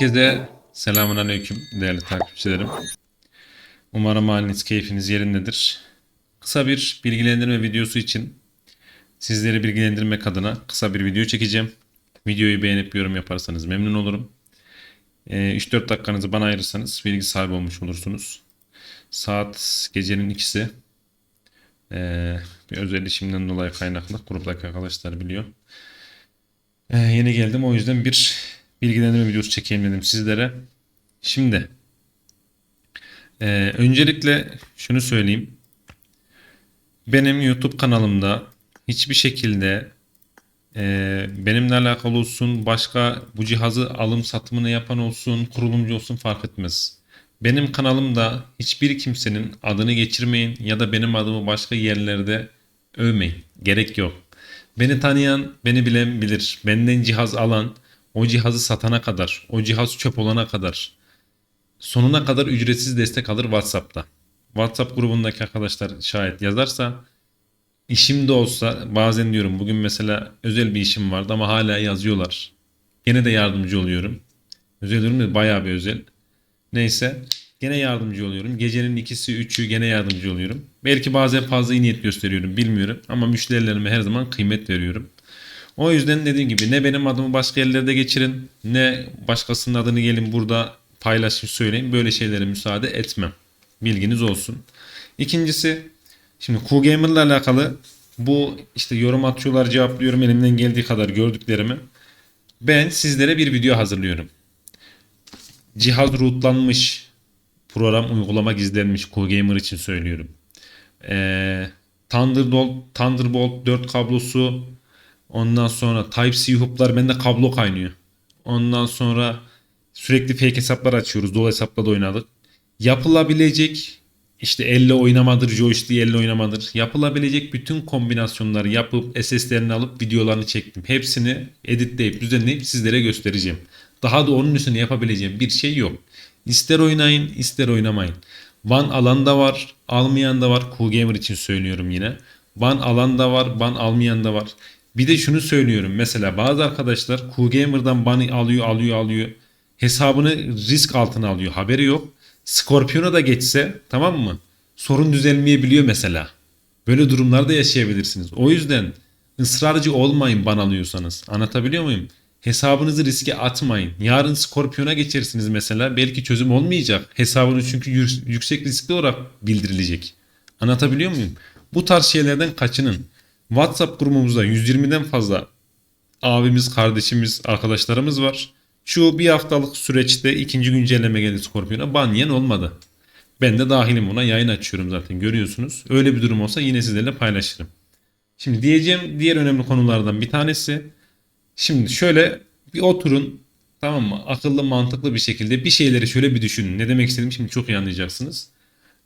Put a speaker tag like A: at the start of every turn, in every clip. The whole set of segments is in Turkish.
A: Herkese selamun aleyküm değerli takipçilerim. Umarım haliniz keyfiniz yerindedir. Kısa bir bilgilendirme videosu için sizleri bilgilendirmek adına kısa bir video çekeceğim. Videoyu beğenip yorum yaparsanız memnun olurum. Ee, 3-4 dakikanızı bana ayırırsanız bilgi sahibi olmuş olursunuz. Saat gecenin ikisi. Ee, bir özel işimden dolayı kaynaklı gruptaki arkadaşlar biliyor. Ee, yeni geldim o yüzden bir bilgilendirme videosu çekeyim dedim sizlere. Şimdi e, öncelikle şunu söyleyeyim. Benim YouTube kanalımda hiçbir şekilde e, benimle alakalı olsun, başka bu cihazı alım satımını yapan olsun, kurulumcu olsun fark etmez. Benim kanalımda hiçbir kimsenin adını geçirmeyin ya da benim adımı başka yerlerde övmeyin. Gerek yok. Beni tanıyan, beni bilen bilir. Benden cihaz alan, o cihazı satana kadar, o cihaz çöp olana kadar sonuna kadar ücretsiz destek alır WhatsApp'ta. WhatsApp grubundaki arkadaşlar şayet yazarsa işim de olsa bazen diyorum bugün mesela özel bir işim vardı ama hala yazıyorlar. Gene de yardımcı oluyorum. Özel diyorum da bayağı bir özel. Neyse gene yardımcı oluyorum. Gecenin ikisi üçü gene yardımcı oluyorum. Belki bazen fazla iyi niyet gösteriyorum bilmiyorum. Ama müşterilerime her zaman kıymet veriyorum. O yüzden dediğim gibi ne benim adımı başka yerlerde geçirin ne başkasının adını gelin burada paylaşın söyleyin. Böyle şeylere müsaade etmem. Bilginiz olsun. İkincisi şimdi QGamer'la alakalı bu işte yorum atıyorlar cevaplıyorum elimden geldiği kadar gördüklerimi. Ben sizlere bir video hazırlıyorum. Cihaz rootlanmış program uygulama gizlenmiş QGamer için söylüyorum. Ee, Thunderbolt, Thunderbolt 4 kablosu Ondan sonra Type-C hub'lar bende kablo kaynıyor. Ondan sonra sürekli fake hesaplar açıyoruz. Dolu hesapla da oynadık. Yapılabilecek işte elle oynamadır, joystick elle oynamadır. Yapılabilecek bütün kombinasyonları yapıp SS'lerini alıp videolarını çektim. Hepsini editleyip düzenleyip sizlere göstereceğim. Daha da onun üstüne yapabileceğim bir şey yok. İster oynayın ister oynamayın. Van alan da var, almayan da var. Cool Gamer için söylüyorum yine. Van alan da var, ban almayan da var. Bir de şunu söylüyorum. Mesela bazı arkadaşlar Cool Gamer'dan ban alıyor, alıyor, alıyor. Hesabını risk altına alıyor. Haberi yok. Scorpion'a da geçse tamam mı? Sorun düzelmeyebiliyor mesela. Böyle durumlarda yaşayabilirsiniz. O yüzden ısrarcı olmayın ban alıyorsanız. Anlatabiliyor muyum? Hesabınızı riske atmayın. Yarın Scorpion'a geçersiniz mesela. Belki çözüm olmayacak. Hesabınız çünkü yü- yüksek riskli olarak bildirilecek. Anlatabiliyor muyum? Bu tarz şeylerden kaçının. WhatsApp grubumuzda 120'den fazla abimiz, kardeşimiz, arkadaşlarımız var. Şu bir haftalık süreçte ikinci güncelleme geldi Scorpion'a. Ban yiyen olmadı. Ben de dahilim buna yayın açıyorum zaten görüyorsunuz. Öyle bir durum olsa yine sizlerle paylaşırım. Şimdi diyeceğim diğer önemli konulardan bir tanesi. Şimdi şöyle bir oturun tamam mı? Akıllı mantıklı bir şekilde bir şeyleri şöyle bir düşünün. Ne demek istediğimi şimdi çok iyi anlayacaksınız.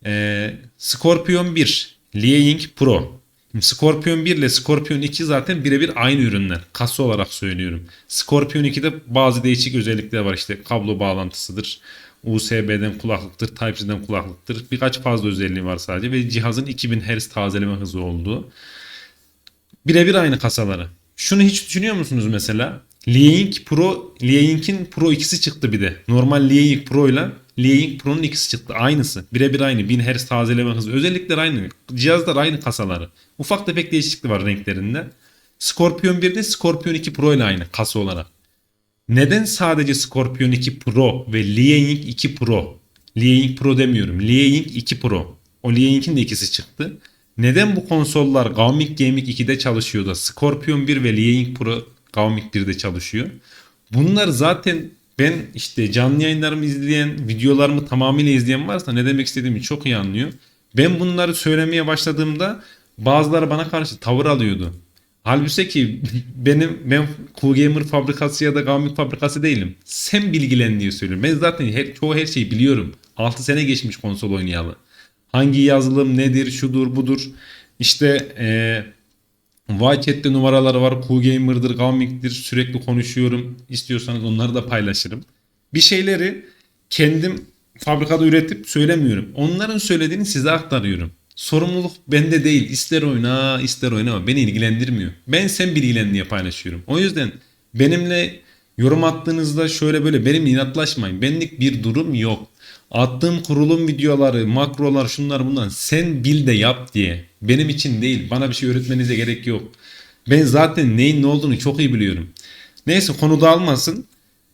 A: Ee, Scorpion 1 Lieying Pro Scorpion 1 ile Scorpion 2 zaten birebir aynı ürünler. Kasa olarak söylüyorum. Scorpion 2'de bazı değişik özellikler var. İşte kablo bağlantısıdır. USB'den kulaklıktır, Type-C'den kulaklıktır. Birkaç fazla özelliği var sadece ve cihazın 2000 Hz tazeleme hızı olduğu. Birebir aynı kasaları. Şunu hiç düşünüyor musunuz mesela? Lieying Pro, Lieying'in Pro ikisi çıktı bir de. Normal Lieying Pro ile Lieying Pro'nun ikisi çıktı. Aynısı. Birebir aynı. 1000 Hz tazeleme hızı. Özellikler aynı. Cihazlar aynı kasaları. Ufak tefek değişiklik var renklerinde. Scorpion 1'de Scorpion 2 Pro ile aynı kasa olarak. Neden sadece Scorpion 2 Pro ve Lieying 2 Pro? Lieying Pro demiyorum. Lieying 2 Pro. O Lieying'in de ikisi çıktı. Neden bu konsollar Gaming Gaming 2'de çalışıyor da Scorpion 1 ve Lieying Pro Gaming 1'de çalışıyor? Bunlar zaten ben işte canlı yayınlarımı izleyen, videolarımı tamamıyla izleyen varsa ne demek istediğimi çok iyi anlıyor. Ben bunları söylemeye başladığımda bazıları bana karşı tavır alıyordu. Halbuki ki benim ben Cool Gamer fabrikası ya da Gaming fabrikası değilim. Sen bilgilen diye söylüyorum. Ben zaten her, çoğu her şeyi biliyorum. 6 sene geçmiş konsol oynayalı. Hangi yazılım nedir, şudur, budur. İşte eee Wildcat'te numaraları var. Cool Gamer'dır, Gaming'dir. Sürekli konuşuyorum. İstiyorsanız onları da paylaşırım. Bir şeyleri kendim fabrikada üretip söylemiyorum. Onların söylediğini size aktarıyorum. Sorumluluk bende değil. İster oyna, ister oynama. Beni ilgilendirmiyor. Ben sen bilgilen diye paylaşıyorum. O yüzden benimle Yorum attığınızda şöyle böyle benimle inatlaşmayın. Benlik bir durum yok. Attığım kurulum videoları, makrolar, şunlar bunlar sen bil de yap diye. Benim için değil. Bana bir şey öğretmenize gerek yok. Ben zaten neyin ne olduğunu çok iyi biliyorum. Neyse konu dağılmasın.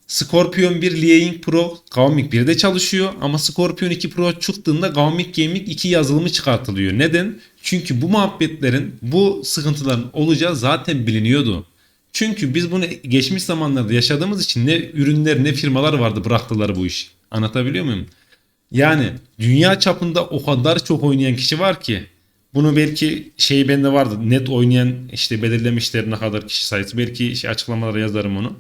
A: Scorpion 1 Liaing Pro Gaoming 1'de çalışıyor ama Scorpion 2 Pro çıktığında Gaoming Gaming 2 yazılımı çıkartılıyor. Neden? Çünkü bu muhabbetlerin, bu sıkıntıların olacağı zaten biliniyordu. Çünkü biz bunu geçmiş zamanlarda yaşadığımız için ne ürünler ne firmalar vardı bıraktılar bu işi. Anlatabiliyor muyum? Yani dünya çapında o kadar çok oynayan kişi var ki bunu belki şey bende vardı net oynayan işte belirlemişler ne kadar kişi sayısı belki şey açıklamalara yazarım onu.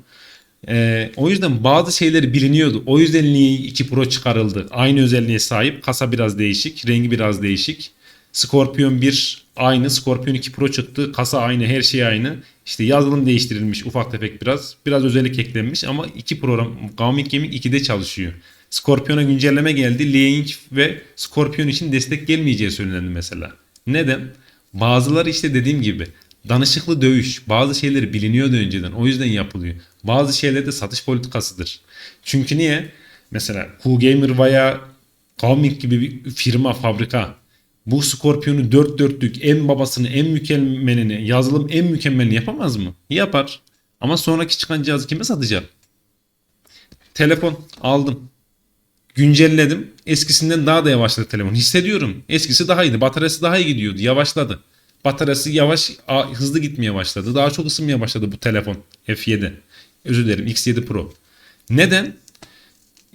A: Ee, o yüzden bazı şeyleri biliniyordu. O yüzden Li 2 Pro çıkarıldı. Aynı özelliğe sahip. Kasa biraz değişik. Rengi biraz değişik. Scorpion 1 aynı. Scorpion 2 Pro çıktı. Kasa aynı. Her şey aynı. İşte yazılım değiştirilmiş ufak tefek biraz. Biraz özellik eklenmiş ama iki program Gaoming Gaming 2'de çalışıyor. Scorpion'a güncelleme geldi. Liang ve Scorpion için destek gelmeyeceği söylendi mesela. Neden? Bazıları işte dediğim gibi danışıklı dövüş. Bazı şeyleri biliniyordu önceden. O yüzden yapılıyor. Bazı şeyler de satış politikasıdır. Çünkü niye? Mesela Q-Gamer veya Gaoming gibi bir firma, fabrika bu Scorpion'u dört dörtlük en babasını en mükemmelini yazılım en mükemmelini yapamaz mı? Yapar. Ama sonraki çıkan cihazı kime satacak? Telefon aldım. Güncelledim. Eskisinden daha da yavaşladı telefon. Hissediyorum. Eskisi daha iyiydi. Bataryası daha iyi gidiyordu. Yavaşladı. Bataryası yavaş hızlı gitmeye başladı. Daha çok ısınmaya başladı bu telefon F7. Özür dilerim X7 Pro. Neden?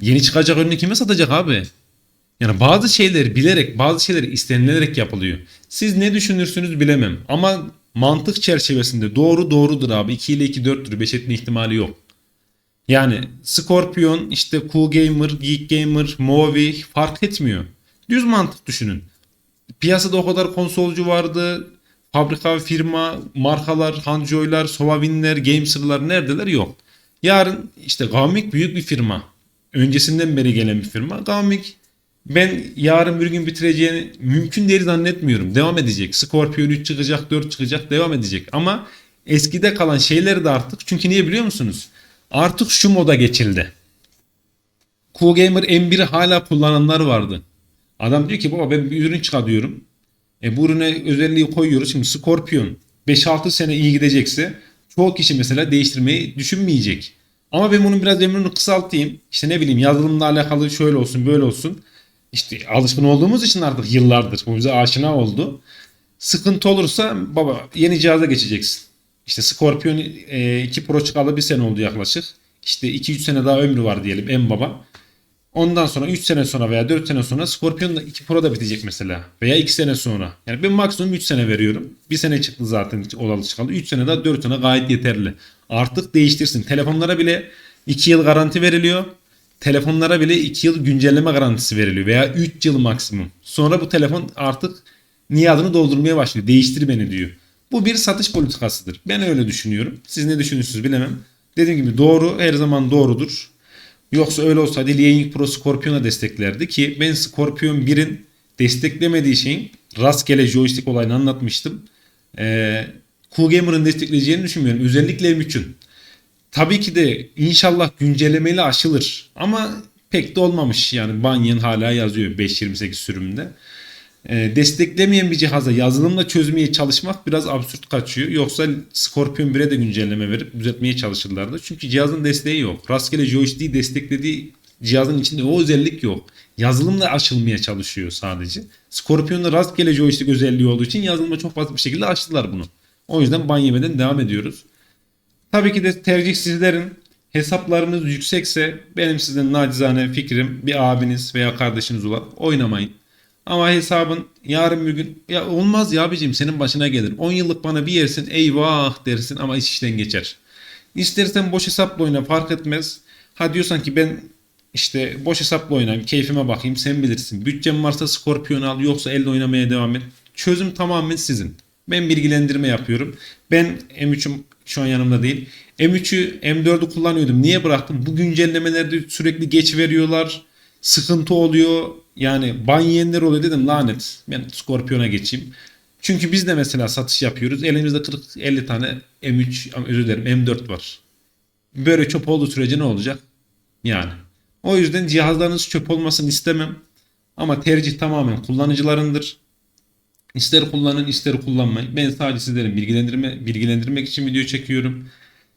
A: Yeni çıkacak ürünü kime satacak abi? Yani bazı şeyleri bilerek, bazı şeyleri istenilerek yapılıyor. Siz ne düşünürsünüz bilemem. Ama mantık çerçevesinde doğru doğrudur abi. 2 ile 2 4'tür. 5 etme ihtimali yok. Yani Scorpion, işte Cool Gamer, Geek Gamer, Movi fark etmiyor. Düz mantık düşünün. Piyasada o kadar konsolcu vardı. Fabrika, firma, markalar, Hanjoy'lar, Sovavin'ler, Gameser'lar neredeler yok. Yarın işte Gaoming büyük bir firma. Öncesinden beri gelen bir firma. Gaoming ben yarın bir gün bitireceğini mümkün değil zannetmiyorum. Devam edecek. Scorpion 3 çıkacak, 4 çıkacak, devam edecek. Ama eskide kalan şeyleri de artık çünkü niye biliyor musunuz? Artık şu moda geçildi. Cool Gamer M1'i hala kullananlar vardı. Adam diyor ki baba ben bir ürün çıkartıyorum. E bu ürüne özelliği koyuyoruz. Şimdi Scorpion 5-6 sene iyi gidecekse çoğu kişi mesela değiştirmeyi düşünmeyecek. Ama ben bunun biraz ömrünü kısaltayım. İşte ne bileyim yazılımla alakalı şöyle olsun böyle olsun. İşte alışkın olduğumuz için artık yıllardır bu bize aşina oldu. Sıkıntı olursa baba yeni cihaza geçeceksin. İşte Scorpion 2 Pro çıkalı bir sene oldu yaklaşık. İşte 2-3 sene daha ömrü var diyelim en baba. Ondan sonra 3 sene sonra veya 4 sene sonra Scorpion 2 Pro da bitecek mesela. Veya 2 sene sonra. Yani ben maksimum 3 sene veriyorum. 1 sene çıktı zaten olalı çıkalı. 3 sene daha 4 sene gayet yeterli. Artık değiştirsin. Telefonlara bile 2 yıl garanti veriliyor. Telefonlara bile 2 yıl güncelleme garantisi veriliyor. Veya 3 yıl maksimum. Sonra bu telefon artık niyadını doldurmaya başlıyor. Değiştir beni diyor. Bu bir satış politikasıdır. Ben öyle düşünüyorum. Siz ne düşünüyorsunuz bilemem. Dediğim gibi doğru her zaman doğrudur. Yoksa öyle olsaydı Liang Pro Scorpion'a desteklerdi ki ben Scorpion 1'in desteklemediği şeyin rastgele joystick olayını anlatmıştım. Ee, Cool Gamer'ın destekleyeceğini düşünmüyorum. Özellikle M3'ün. Tabii ki de inşallah güncellemeyle aşılır. Ama pek de olmamış yani Banyan hala yazıyor 5.28 sürümünde. Ee, desteklemeyen bir cihaza yazılımla çözmeye çalışmak biraz absürt kaçıyor. Yoksa Scorpion 1'e de güncelleme verip düzeltmeye çalışırlardı. Çünkü cihazın desteği yok. Rastgele joystick'i desteklediği cihazın içinde o özellik yok. Yazılımla açılmaya çalışıyor sadece. Scorpion'da rastgele joystick özelliği olduğu için yazılıma çok fazla bir şekilde açtılar bunu. O yüzden ban yemeden devam ediyoruz. Tabii ki de tercih sizlerin. Hesaplarınız yüksekse benim sizden nacizane fikrim bir abiniz veya kardeşiniz olan oynamayın. Ama hesabın yarın bir gün ya olmaz ya abicim senin başına gelir. 10 yıllık bana bir yersin eyvah dersin ama iş işten geçer. İstersen boş hesapla oyna fark etmez. Ha diyorsan ki ben işte boş hesapla oynayayım keyfime bakayım sen bilirsin. Bütçem varsa Scorpion al yoksa elde oynamaya devam et. Çözüm tamamen sizin. Ben bilgilendirme yapıyorum. Ben M3'üm şu an yanımda değil. M3'ü M4'ü kullanıyordum. Niye bıraktım? Bu güncellemelerde sürekli geç veriyorlar. Sıkıntı oluyor. Yani ban yiyenler oluyor dedim lanet. Ben Scorpion'a geçeyim. Çünkü biz de mesela satış yapıyoruz. Elimizde 40-50 tane M3 özür dilerim M4 var. Böyle çöp olduğu sürece ne olacak? Yani. O yüzden cihazlarınız çöp olmasını istemem. Ama tercih tamamen kullanıcılarındır. İster kullanın ister kullanmayın. Ben sadece sizlerin bilgilendirme, bilgilendirmek için video çekiyorum.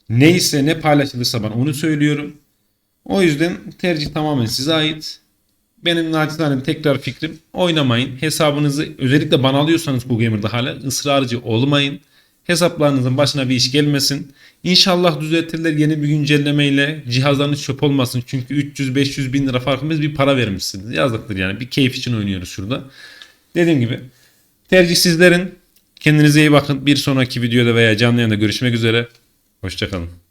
A: Neyse ne paylaşılırsa ben onu söylüyorum. O yüzden tercih tamamen size ait. Benim naçizane tekrar fikrim oynamayın. Hesabınızı özellikle bana alıyorsanız bu gamer'da hala ısrarcı olmayın. Hesaplarınızın başına bir iş gelmesin. İnşallah düzeltirler yeni bir güncellemeyle cihazlarınız çöp olmasın. Çünkü 300-500 bin lira farkımız bir para vermişsiniz. Yazıktır yani bir keyif için oynuyoruz şurada. Dediğim gibi tercih sizlerin. Kendinize iyi bakın. Bir sonraki videoda veya canlı yayında görüşmek üzere. Hoşçakalın.